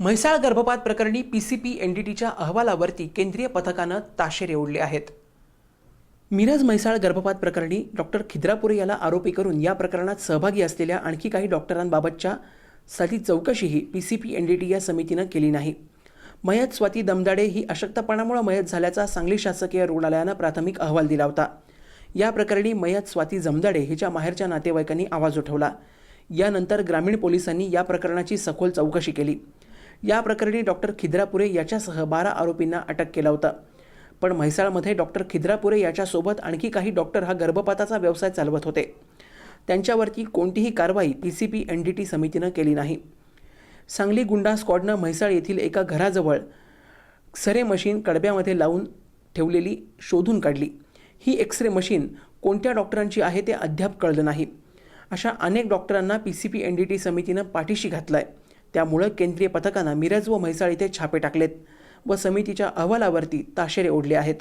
म्हैसाळ गर्भपात प्रकरणी P C P N D टीच्या अहवालावरती केंद्रीय पथकानं ताशेरे ओढले आहेत. मिरज म्हैसाळ गर्भपात प्रकरणी डॉक्टर खिद्रापुरे याला आरोपी करून या प्रकरणात सहभागी असलेल्या आणखी काही डॉक्टरांबाबतच्या साठी चौकशीही P C P N D T या समितीनं केली नाही. मयत स्वाती दमदाडे ही अशक्तपणामुळे मयत झाल्याचा सांगली शासकीय रुग्णालयानं प्राथमिक अहवाल दिला होता. या प्रकरणी मयत स्वाती जमदाडे हिच्या माहेरच्या नातेवाईकांनी आवाज उठवला. यानंतर ग्रामीण पोलिसांनी या प्रकरणाची सखोल चौकशी केली. या प्रकरणी डॉक्टर खिद्रापुरे याच्यासह बारा आरोपींना अटक केला होता. पण म्हैसाळमध्ये डॉक्टर खिद्रापुरे याच्यासोबत आणखी काही डॉक्टर हा गर्भपाताचा व्यवसाय चालवत होते. त्यांच्यावरती कोणतीही कारवाई P C P N D T समितीनं केली नाही. सांगली गुंडा स्क्वॉडनं म्हैसाळ येथील एका घराजवळ एक्सरे मशीन कडब्यामध्ये लावून ठेवलेली शोधून काढली. ही एक्सरे मशीन कोणत्या डॉक्टरांची आहे ते अद्याप कळलं नाही. अशा अनेक डॉक्टरांना P C P N D T समितीनं पाठीशी घातलाय. त्यामुळं केंद्रीय पथकानं मिरज व म्हैसाळ इथे छापे टाकलेत व समितीच्या अहवालावरती ताशेरे ओढले आहेत.